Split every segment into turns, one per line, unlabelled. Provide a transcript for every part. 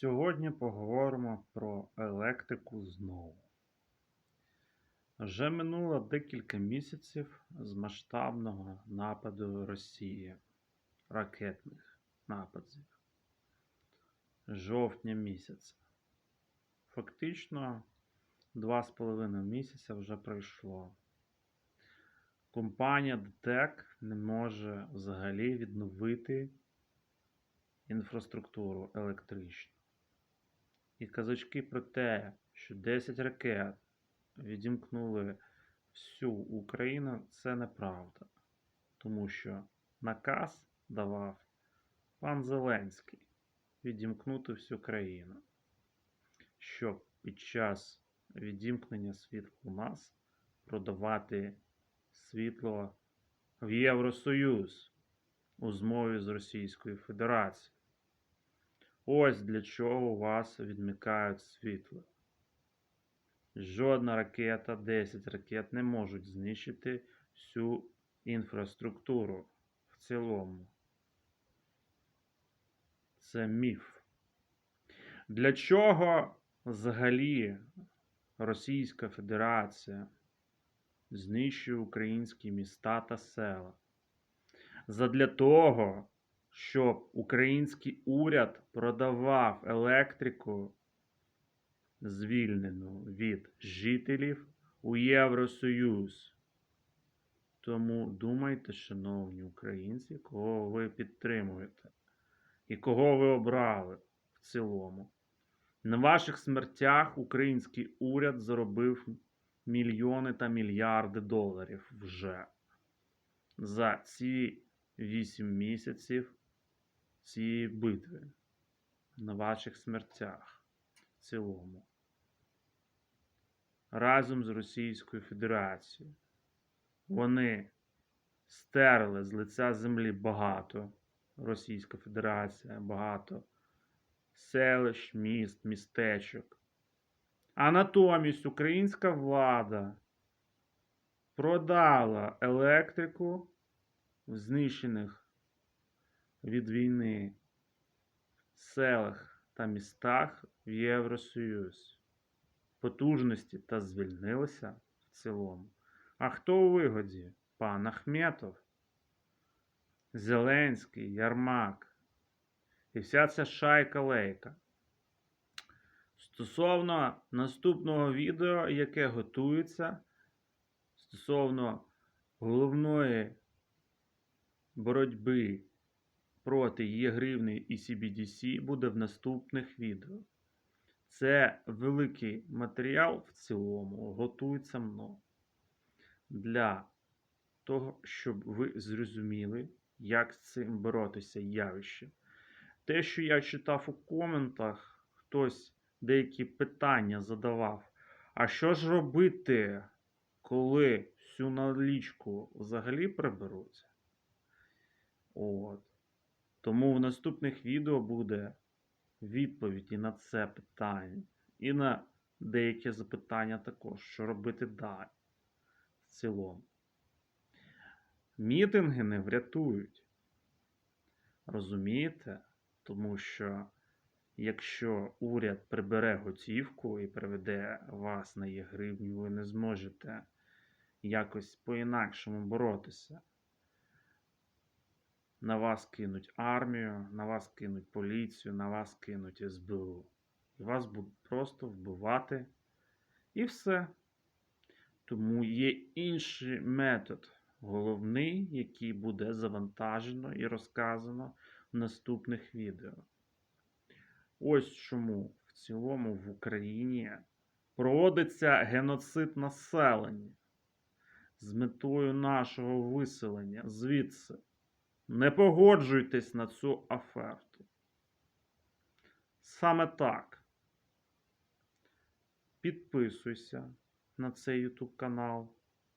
Сьогодні поговоримо про електрику знову. Вже минуло декілька місяців з масштабного нападу Росії, ракетних нападів. Жовтня місяця. Фактично, два з половиною місяця вже пройшло. Компанія ДТЕК не може взагалі відновити інфраструктуру електричну. І казочки про те, що 10 ракет відімкнули всю Україну, це неправда. Тому що наказ давав пан Зеленський відімкнути всю країну, щоб під час відімкнення світла у нас продавати світло в Євросоюз у змові з Російською Федерацією. Ось для чого вас відмикають світло. Жодна ракета, 10 ракет не можуть знищити всю інфраструктуру в цілому. Це міф. Для чого взагалі Російська Федерація знищує українські міста та села? Задля того, щоб український уряд продавав електрику, звільнену від жителів у Євросоюз. Тому думайте, шановні українці, кого ви підтримуєте і кого ви обрали в цілому. На ваших смертях український уряд заробив мільйони та мільярди доларів вже за ці 8 місяців цієї битви на ваших смертях в цілому. Разом з Російською Федерацією. Вони стерли з лиця землі багато. Російська Федерація багато селищ, міст, містечок. А натомість українська влада продала електрику в знищених від війни в селах та містах в Євросоюз. Потужності та звільнилися в цілому. А хто у вигоді? Пан Ахметов, Зеленський, Ярмак і вся ця шайка лейка. Стосовно наступного відео, яке готується, стосовно головної боротьби проти Є-гривни і CBDC буде в наступних відео. Це великий матеріал в цілому готується мною для того, щоб ви зрозуміли, як з цим боротися явище. Те, що я читав у коментах, хтось деякі питання задавав. А що ж робити, коли всю налічку взагалі приберуться? От. Тому в наступних відео буде відповіді на це питання. І на деякі запитання також, що робити далі в цілому. Мітинги не врятують. Розумієте? Тому що якщо уряд прибере готівку і приведе вас на є-гривню, ви не зможете якось по-інакшому боротися. На вас кинуть армію, на вас кинуть поліцію, на вас кинуть СБУ. І вас будуть просто вбивати. І все. Тому є інший метод, головний, який буде завантажено і розказано в наступних відео. Ось чому в цілому в Україні проводиться геноцид населення з метою нашого виселення звідси. Не погоджуйтесь на цю аферту. Саме так. Підписуйся на цей YouTube канал.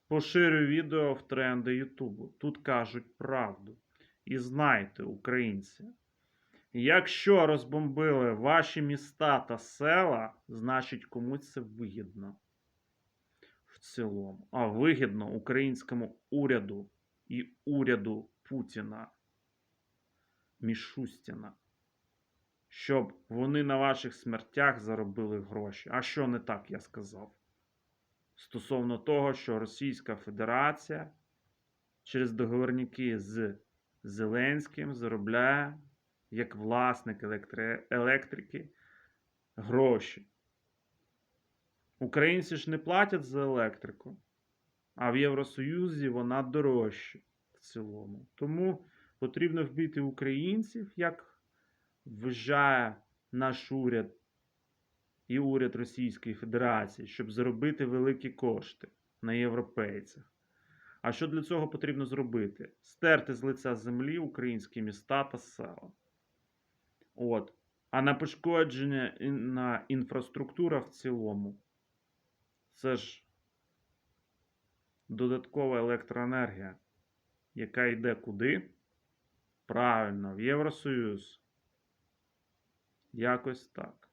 Поширюй відео в тренди Ютубу. Тут кажуть правду. І знайте, українці, якщо розбомбили ваші міста та села, значить комусь це вигідно в цілому. А вигідно українському уряду і уряду Путіна Мішустіна, щоб вони на ваших смертях заробили гроші. А що не так я сказав? Стосовно того, що Російська Федерація через договорники з Зеленським заробляє як власник електри- електрики гроші. Українці ж не платять за електрику, а в Євросоюзі вона дорожча цілому. Тому потрібно вбити українців, як вважає наш уряд і уряд Російської Федерації, щоб заробити великі кошти на європейцях. А що для цього потрібно зробити? Стерти з лиця землі українські міста та села. От. А на пошкодження на інфраструктура в цілому. Це ж додаткова електроенергія, яка йде куди? Правильно, в Євросоюз. Якось так.